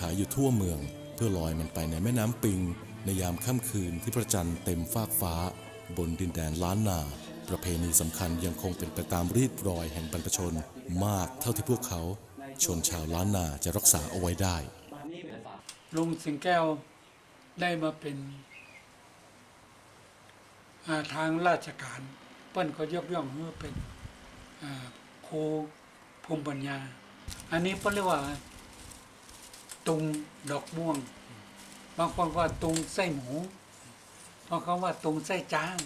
ขายอยู่ทั่วเมืองเพื่อลอยมันไปในแม่น้ำปิง ในยามค่ำคืนที่พระจันทร์เต็มฟากฟ้า บนดินแดนล้านนา ประเพณีสำคัญยังคงเป็นไปตามรีดรอยแห่งบรรพชน มากเท่าที่พวกเขา ชนชาวล้านนาจะรักษาเอาไว้ได้ ลุงสิงแก้วได้มาเป็นอ่าทางราชการ เปิ้นก็ยกย่องว่าเป็นอ่าครูภูมิปัญญา อันนี้เปิ้นเรียกว่า ตุงดอกม่วง บางคนว่าตุงไส้หมูบางคนว่าตุงไส้จ้าง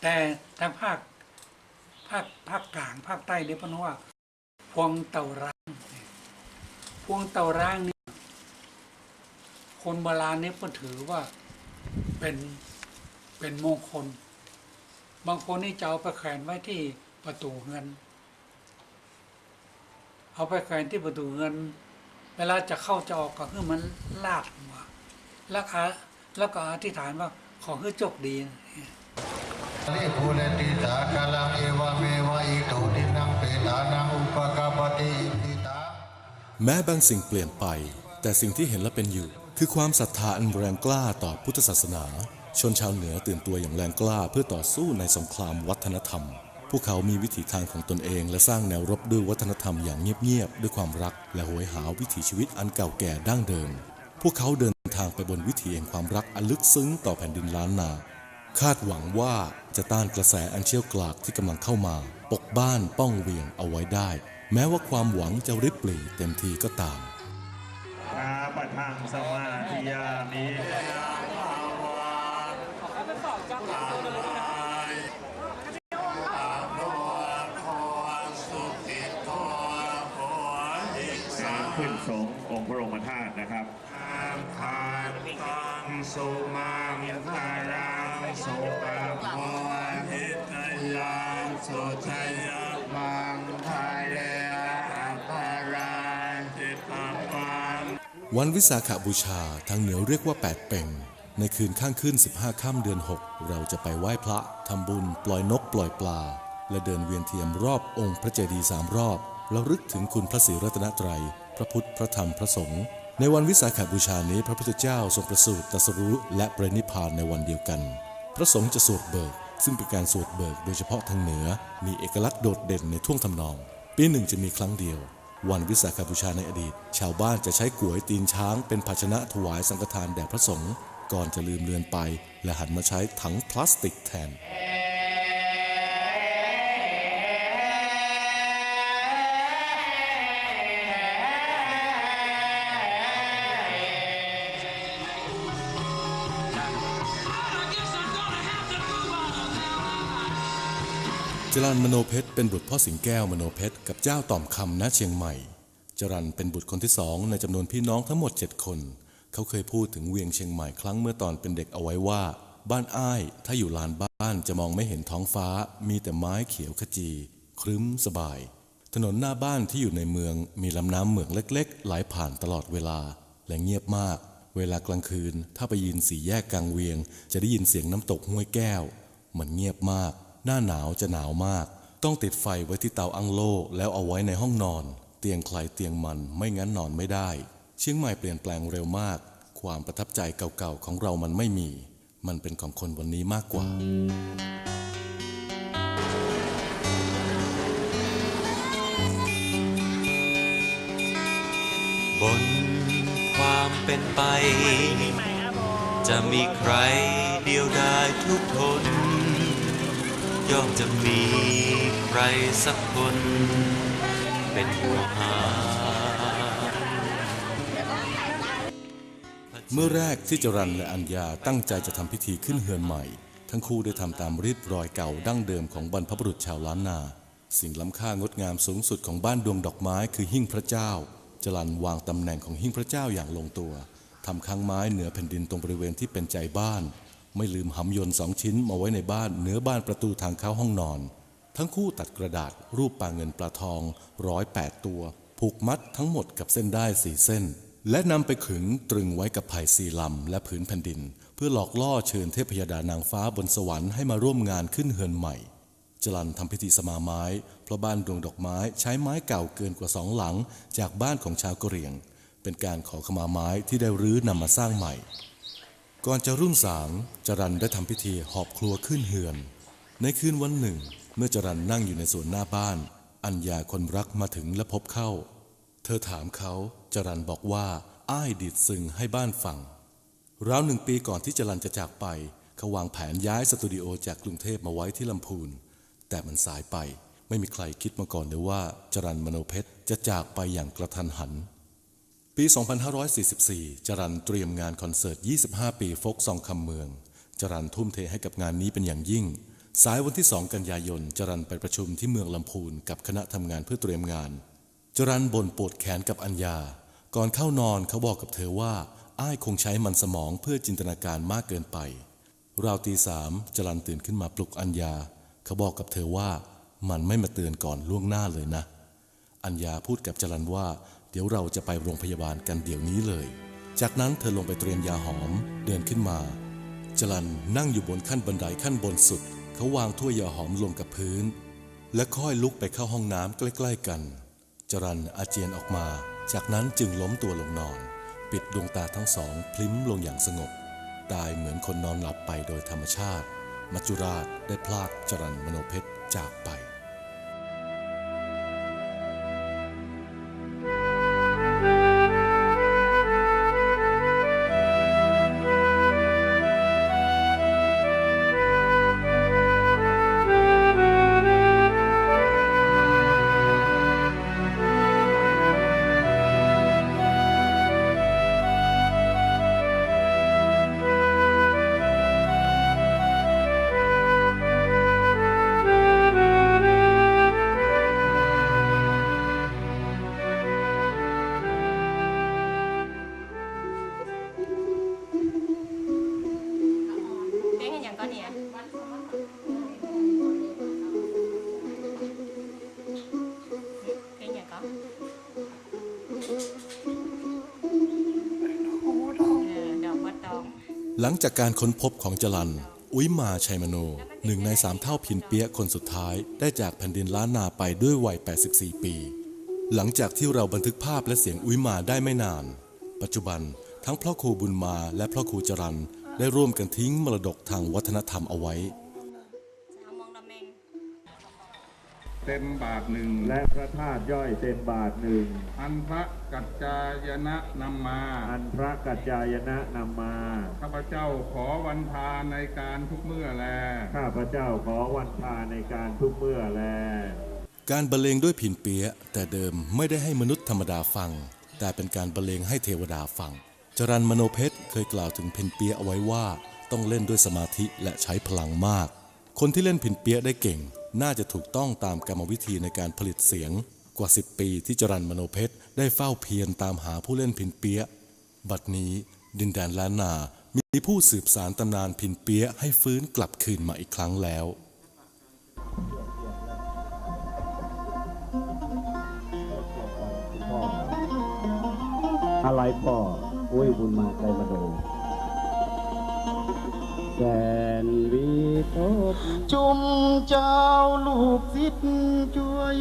แต่ทางภาคภาคภาคกลางภาคใต้เนี่ยเพิ่นว่า พวงเต่าร้าง พวงเต่าร้างนี่คนโบราณนี่ก็ถือว่าเป็นเป็นมงคล บางคนนี่จะเอาไปแขวนไว้ที่ประตูเงิน เอาไปแขวนที่ประตูเงิน เวลาจะเข้าจะออกก็คือมันลาดหัวแล้วก็แล้วก็อธิษฐานว่าขอให้โชคดีนะลิภูเลติสากลังเอวเมวะอิโตตินังเปตานังอุปกาปติอิทิตาแม้บางสิ่งเปลี่ยนไป แต่สิ่งที่เห็นและเป็นอยู่ คือความศรัทธาอันแรงกล้าต่อพุทธศาสนา ชนชาวเหนือตื่นตัวอย่างแรงกล้าเพื่อต่อสู้ในสงครามวัฒนธรรมพ วกเขามีวิถีทางของตนเอง และสร้างแนวรบด้วยวัฒนธรรมอย่างเงียบๆด้วยความรัก และโหยหาวิถีชีวิตอันเก่าแก่ดั้งเดิม พวกเขาเดินทางไปบนวิถีแห่งความรักอันลึกซึ้งต่อแผ่นดินล้านนา คาดหวังว่าจะต้านกระแสอันเชี่ยวกรากที่กำลังเข้ามา ปกบ้านป้องเวียงเอาไว้ได้ แม้ว่าความหวังจะริบหรี่เต็มทีก็ตามอาปะทังสมาธิยามิ การขึ้นสงฆ์องค์พระบรมธาตุนะครับทานตัง สุมังคารังสุปโพหิตยังสุชยมังคาเรอัปาราจิตตังปังวันวิสาขาบูชาทางเหนือเรียกว่าแปดเป่งในคืนข้างขึ้น 15 ค่ำเดือน 6 เราจะไปไหว้พระทำบุญ ปล่อยนกปล่อยปลา และเดินเวียนเทียมรอบองค์พระเจดีย์สามรอบแล้วรึกถึงคุณพระศรีรัตนตรัย พระพุทธพระธรรมพระสงฆ์ ในวันวิสาขาบูชานี้พระพุทธเจ้าทรงประสูติตรัสรู้และประนิพานในวันเดียวกัน พระสงฆ์จะสวดเบิก ซึ่งเป็นการสวดเบิกโดยเฉพาะทางเหนือ มีเอกลักษณ์โดดเด่นในท่วงทำนอง ปีหนึ่งจะมีครั้งเดียว วันวิสาขบูชาในอดีต ชาวบ้านจะใช้ก๋วยตีนช้างเป็นภาชนะถวายสังฆทานแด่พระสงฆ์ก่อนจะลืมเลือนไป และหันมาใช้ถังพลาสติกแทน จรันมโนเพชรเป็นบุตรพ่อสิงแก้วมโนเพชรกับเจ้าต่อมคำณเชียงใหม่ จรันเป็นบุตรคนที่สองในจำนวนพี่น้องทั้งหมดเจ็ดคน เขาเคยพูดถึงเวียงเชียงใหม่ครั้งเมื่อตอนเป็นเด็กเอาไว้ว่า บ้านอ้าย ถ้าอยู่ลานบ้านจะมองไม่เห็นท้องฟ้า มีแต่ไม้เขียวขจี ครึ้มสบาย ถนนหน้าบ้านที่อยู่ในเมือง มีลำน้ำเหมืองเล็ก ๆ ไหลผ่านตลอดเวลา และเงียบมาก เวลากลางคืน ถ้าไปยืนสี่แยกกลางเวียง จะได้ยินเสียงน้ำตกห้วยแก้ว มันเงียบมาก หน้าหนาวจะหนาวมาก ต้องติดไฟไว้ที่เตาอังโลแล้วเอาไว้ในห้องนอน เตียงใครเตียงมันไม่งั้นนอนไม่ได้ เชียงใหม่เปลี่ยนแปลงเร็วมาก ความประทับใจเก่าๆของเรามันไม่มี มันเป็นของคนวันนี้มากกว่าบนความเป็นไป จะมีใครเดียวดายทุกทน ย่อมจะมีใครสักคน เป็นหัวหา เมื่อแรกที่จรันและอัญญาตั้งใจจะทำพิธีขึ้นเฮือนใหม่ ทั้งคู่ได้ทำตามรีดรอยเก่าดั้งเดิมของบรรพบุรุษชาวล้านนา สิ่งล้ำค่างดงามสูงสุดของบ้านดวงดอกไม้คือหิ้งพระเจ้า จรันวางตำแหน่งของหิ้งพระเจ้าอย่างลงตัวทำค้างไม้เหนือแผ่นดินตรงบริเวณที่เป็นใจบ้าน ไม่ลืมหำยนต์สองชิ้นมาไว้ในบ้านเหนือบ้านประตูทางเข้าห้องนอน ทั้งคู่ตัดกระดาษรูปปลาเงินปลาทองร้อยแปดตัว ผูกมัดทั้งหมดกับเส้นได้สี่เส้น และนำไปขึงตรึงไว้กับไผ่สี่ลำและผืนแผ่นดิน เพื่อหลอกล่อเชิญเทพยดานางฟ้าบนสวรรค์ให้มาร่วมงานขึ้นเฮือนใหม่จรันทำพิธีสมาไม้เพราะบ้านดวงดอกไม้ใช้ไม้เก่าเกินกว่าสองหลังจากบ้านของชาวกะเหรี่ยง เป็นการขอขมาไม้ที่ได้รื้อนำมาสร้างใหม่ ก่อนจะรุ่งสางจรันได้ทำพิธีหอบครัวขึ้นเฮือน ในคืนวันหนึ่ง เมื่อจรันนั่งอยู่ในสวนหน้าบ้าน อัญญาคนรักมาถึงและพบเข้า เธอถามเขาจรันบอกว่าอ้ายดีดซึงให้บ้านฟังราวหนึ่งปีก่อนที่จรันจะจากไปเขาวางแผนย้ายสตูดิโอจากกรุงเทพมาไว้ที่ลำพูน แต่มันสายไปไม่มีใครคิดมาก่อนเลยว่าจรันมโนเพชรจะจากไปอย่างกระทันหัน ปี 2544 จรันเตรียมงานคอนเสิร์ต 25 ปีฟกซองคำเมือง จรันทุ่มเทให้กับงานนี้เป็นอย่างยิ่ง สายวันที่ 2 กันยายน จรันไปประชุมที่เมืองลำพูนกับคณะทำงานเพื่อเตรียมงาน จรันบ่นปวดแขนกับอัญญา ก่อนเข้านอนเขาบอกกับเธอว่า อ้ายคงใช้มันสมองเพื่อจินตนาการมากเกินไป ราวตีสามจรันตื่นขึ้นมาปลุกอัญญา เขาบอกกับเธอว่า มันไม่มาเตือนก่อนล่วงหน้าเลยนะ อัญญาพูดกับจรันว่า เดี๋ยวเราจะไปโรงพยาบาลกันเดี๋ยวนี้เลย จากนั้นเธอลงไปเตรียมยาหอมเดินขึ้นมาจรันนั่งอยู่บนขั้นบันไดขั้นบนสุด เขาวางถ้วยยาหอมลงกับพื้น และค่อยลุกไปเข้าห้องน้ำใกล้ ๆ กัน จรันอาเจียนออกมา จากนั้นจึงล้มตัวลงนอน ปิดดวงตาทั้งสองพลิ้มลงอย่างสงบ ตายเหมือนคนนอนหลับไปโดยธรรมชาติ มัจจุราชได้พลากจรันมโนเพชรจากไป ดอกวัดตองหลังจากการค้นพบของจรัน อุ้ยมาชัยมโน หนึ่งในสามเท่าพินเปียะคนสุดท้าย ได้จากแผ่นดินล้านนาไปด้วยวัย 84 ปี หลังจากที่เราบันทึกภาพและเสียงอุ้ยมาได้ไม่นาน ปัจจุบันทั้งพ่อครูบุญมาและพ่อครูจรันได้ร่วมกันทิ้งมรดกทางวัฒนธรรมเอาไว้ เต็มบาทหนึ่งและพระธาตุย่อยเต็มบาทหนึ่งอันพระกัจจายนะนำมา อันพระกัจจายนะนำมาข้าพเจ้าขอวันทาในการทุกเมื่อแลข้าพระเจ้าขอวันพาในการทุกเมื่อแล การบรรเลงด้วยผินเปียะแต่เดิมไม่ได้ให้มนุษย์ธรรมดาฟัง แต่เป็นการบรรเลงให้เทวดาฟัง จรันมโนเพชรเคยกล่าวถึงผินเปียะเอาไว้ว่า ต้องเล่นด้วยสมาธิและใช้พลังมาก คนที่เล่นผินเปียะได้เก่ง น่าจะถูกต้องตามกรรมวิธีในการผลิตเสียงกว่า 10 ปีที่จรันมโนเพชรได้เฝ้าเพียรตามหาผู้เล่นผินเปียะบัดนี้ดินแดนล้านนา มีผู้สืบสารตำนานผินเปียะให้ฟื้นกลับคืนมาอีกครั้งแล้วอะไรพ่ออุ้ยบุญมาไกลมาโดแสนวิ ตกจุมเจ้าลูกศิษย์ช่วย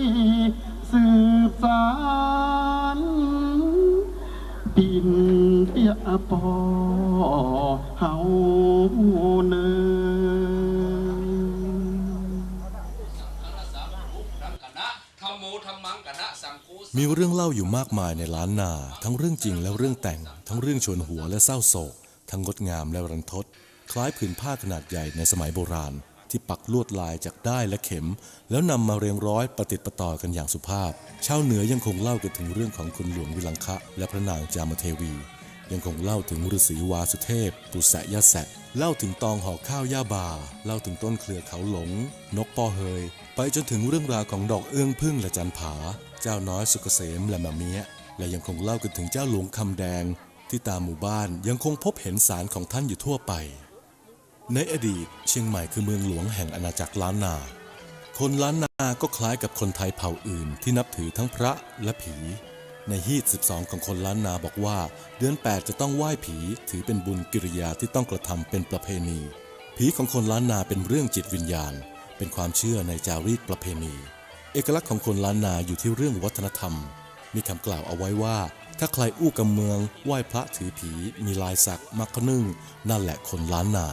สืบสารปินเปียปอเฮาเนมีเรื่องเล่าอยู่มากมายในล้านนา ทั้งเรื่องจริงและเรื่องแต่ง ทั้งเรื่องชวนหัวและเศร้าโศก ทั้งงดงามและรันทด คล้ายผืนผ้าขนาดใหญ่ในสมัยโบราณ ที่ปักลวดลายจากด้ายและเข็ม แล้วนำมาเรียงร้อยประติดประต่อกันอย่างสุภาพ ชาวเหนือยังคงเล่ากันถึงเรื่องของคุณหลวงวิลังคะ และพระนางจามเทวี ยังคงเล่าถึงฤาษีวาสุเทพ ปุษะยะแสะเล่าถึงตองห่อข้าวย่าบา เล่าถึงต้นเครือเขาหลง นกปอเฮย ไปจนถึงเรื่องราวของดอกเอื้องพึ่งและจันผา เจ้าน้อยสุกเกษมและมะเมียและยังคงเล่ากันถึงเจ้าหลวงคำแดง ที่ตามหมู่บ้านยังคงพบเห็นสารของท่านอยู่ทั่วไป ในอดีตเชียงใหม่คือเมืองหลวงแห่งอาณาจักรล้านนา คนล้านนาก็คล้ายกับคนไทยเผ่าอื่นที่นับถือทั้งพระและผี ในฮีต12 ของคนล้านนาบอกว่า เดือน 8 จะต้องไหว้ผีถือเป็นบุญกิริยาที่ต้องกระทำเป็นประเพณี ผีของคนล้านนาเป็นเรื่องจิตวิญญาณ เป็นความเชื่อในจารีตประเพณี เอกลักษณ์ของคนล้านนาอยู่ที่เรื่องวัฒนธรรม มีคำกล่าวเอาไว้ว่า ถ้าใครอู้กำเมืองไหว้พระถือผี มีลายสักมักขนึ่ง นั่นแหละคนล้านนา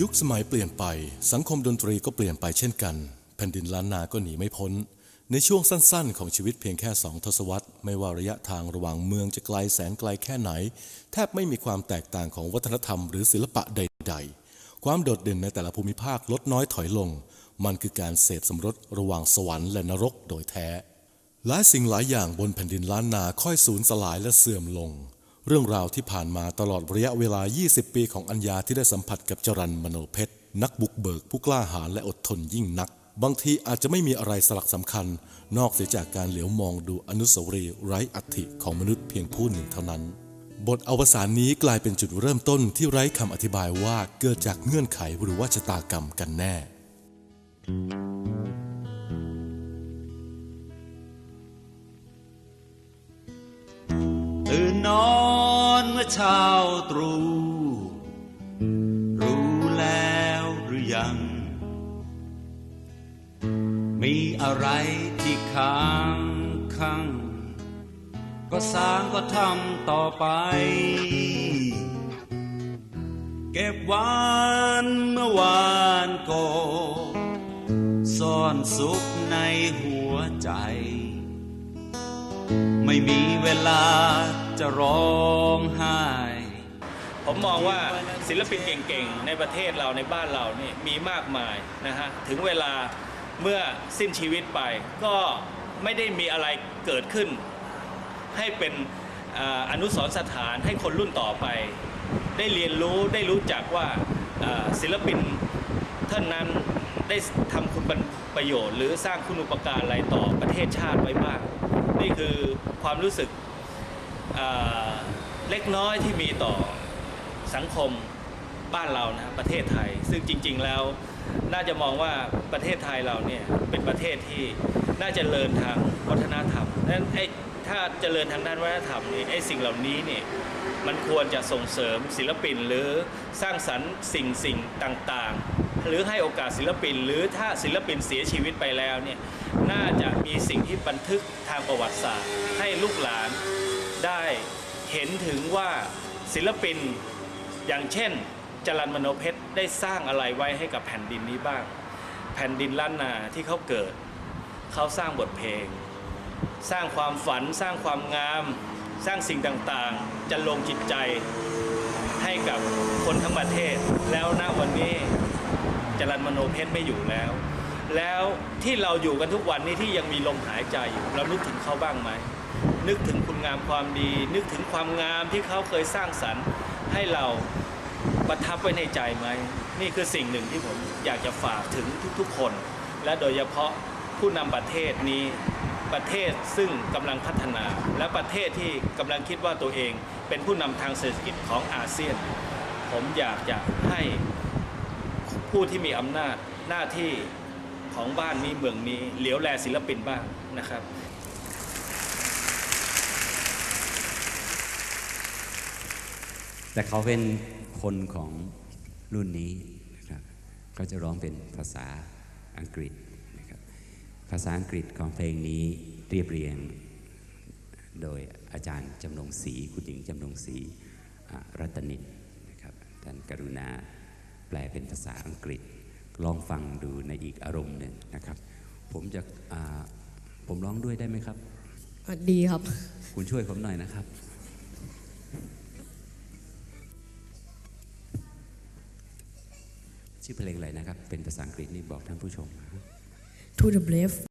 ยุคสมัยเปลี่ยนไปสังคมดนตรีก็เปลี่ยนไปเช่นกัน แผ่นดินล้านนาก็หนีไม่พ้น ในช่วงสั้นๆ ของชีวิตเพียงแค่สองทศวรรษ ไม่ว่าระยะทางระหว่างเมืองจะไกลแสนไกลแค่ไหน แทบไม่มีความแตกต่างของวัฒนธรรมหรือศิลปะใด ๆ ความโดดเด่นในแต่ละภูมิภาคลดน้อยถอยลง มันคือการเสพสมรสระหว่างสวรรค์และนรกโดยแท้หลายสิ่งหลายอย่างบนแผ่นดินล้านนาค่อยสูญสลายและเสื่อมลง เรื่องราวที่ผ่านมาตลอดระยะเวลา 20 ปีของอัญญาที่ได้สัมผัสกับจรันมโนเพชรนักบุกเบิกผู้กล้าหาญและอดทนยิ่งนัก บางทีอาจจะไม่มีอะไรสลักสำคัญ นอกเสียจากการเหลียวมองดูอนุสาวรีย์ไร้อัฐิของมนุษย์เพียงผู้หนึ่งเท่านั้น บทอวสานนี้กลายเป็นจุดเริ่มต้นที่ไร้คำอธิบายว่าเกิดจากเงื่อนไขหรือว่าชะตากรรมกันแน่ ตื่นนอนเมื่อเช้าตรู่ อะไรที่ค้างข้างก็สร้างก็ทำต่อไป เก็บวานเมื่อวานก่อซ่อนสุขในหัวใจ ไม่มีเวลาจะร้องไห้ ผมมองว่าศิลปินเก่งๆ ในประเทศเราในบ้านเรานี่มีมากมายนะฮะ ถึงเวลา เมื่อสิ้นชีวิตไปก็ไม่ได้มีอะไรเกิดขึ้น ให้เป็นออนุสรณ์สถานให้คนรุ่นต่อไป ได้เรียนรู้ได้รู้จักว่าศิลปินท่านนั้นได้ทำคุณประโยชน์ หรือสร้างคุณอุปการอะไรต่อประเทศชาติไว้บ้าง นี่คือความรู้สึกเล็กน้อยที่มีต่อสังคมบ้านเรานะประเทศไทย ซึ่งจริง ๆแล้ว น่าจะมองว่าประเทศไทยเราเนี่ยเป็นประเทศที่น่าจะเจริญทางวัฒนธรรมนั้นไอ้ถ้าเจริญทางด้านวัฒนธรรมนี่ไอ้สิ่งเหล่านี้เนี่ยมันควรจะส่งเสริมศิลปินหรือสร้างสรรค์สิ่งสิ่งต่างๆ หรือให้โอกาสศิลปิน หรือถ้าศิลปินเสียชีวิตไปแล้วเนี่ยน่าจะมีสิ่งที่บันทึกทางประวัติศาสตร์ ให้ลูกหลานได้เห็นถึงว่าศิลปินอย่างเช่น จรันมโนเพชรได้สร้างอะไรไว้ให้กับแผ่นดินนี้บ้าง แผ่นดินล้านนาที่เขาเกิด เขาสร้างบทเพลง สร้างความฝัน สร้างความงาม สร้างสิ่งต่างๆ จะลงจิตใจให้กับคนทั้งประเทศ แล้วณวันนี้จรันมโนเพชรไม่อยู่แล้ว แล้วที่เราอยู่กันทุกวันนี้ที่ยังมีลมหายใจอยู่เรานึกถึงเขาบ้างไหมนึกถึงคุณงามความดี นึกถึงความงามที่เขาเคยสร้างสรรค์ให้เรา ประทับไว้ในใจไหม นี่คือสิ่งหนึ่งที่ผมอยากจะฝากถึงทุกๆคน และโดยเฉพาะผู้นำประเทศนี้ประเทศซึ่งกำลังพัฒนา และประเทศที่กำลังคิดว่าตัวเองเป็นผู้นำทางเศรษฐกิจของอาเซียน ผมอยากจะให้ผู้ที่มีอำนาจหน้าที่ของบ้านนี้เมืองนี้เหลียวแลศิลปินบ้างนะครับแต่เขาเป็น คนของรุ่นนี้นะครับเขาจะร้องเป็นภาษาอังกฤษนะครับภาษาอังกฤษของเพลงนี้เรียบเรียง โดยอาจารย์จำนงศรีคุณหญิงจำนงศรีอ่ารัตนิตนะครับท่านกรุณาแปลเป็นภาษาอังกฤษ ลองฟังดูในอีกอารมณ์หนึ่งนะครับ ผมจะอ่าผมร้องด้วยได้ไหมครับอะดีครับ คุณช่วยผมหน่อยนะครับ ชื่อเพลงอะไรนะครับ เป็นภาษาอังกฤษนี่บอกท่านผู้ชม To the brave